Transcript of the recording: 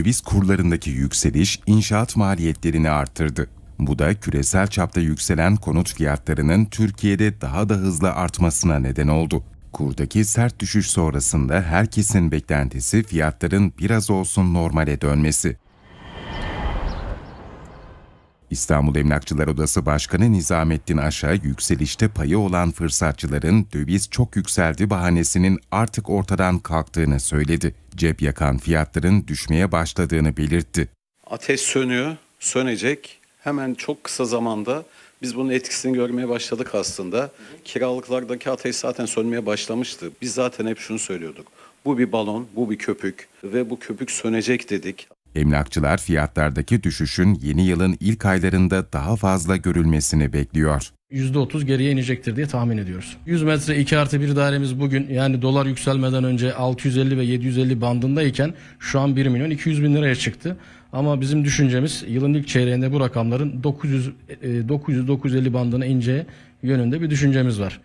Döviz kurlarındaki yükseliş inşaat maliyetlerini arttırdı. Bu da küresel çapta yükselen konut fiyatlarının Türkiye'de daha da hızlı artmasına neden oldu. Kurdaki sert düşüş sonrasında herkesin beklentisi fiyatların biraz olsun normale dönmesi. İstanbul Emlakçılar Odası Başkanı Nizamettin Aşa, yükselişte payı olan fırsatçıların döviz çok yükseldi bahanesinin artık ortadan kalktığını söyledi. Cep yakan fiyatların düşmeye başladığını belirtti. Ateş sönüyor, sönecek. Hemen çok kısa zamanda biz bunun etkisini görmeye başladık aslında. Kiralıklardaki ateş zaten sönmeye başlamıştı. Biz zaten hep şunu söylüyorduk. Bu bir balon, bu bir köpük ve bu köpük sönecek dedik. Emlakçılar fiyatlardaki düşüşün yeni yılın ilk aylarında daha fazla görülmesini bekliyor. %30 geriye inecektir diye tahmin ediyoruz. 100 metre 2 artı 1 dairemiz bugün yani dolar yükselmeden önce 650 ve 750 bandındayken şu an 1 milyon 200 bin liraya çıktı. Ama bizim düşüncemiz yılın ilk çeyreğinde bu rakamların 900 e, 900-950 bandına ineceği yönünde bir düşüncemiz var.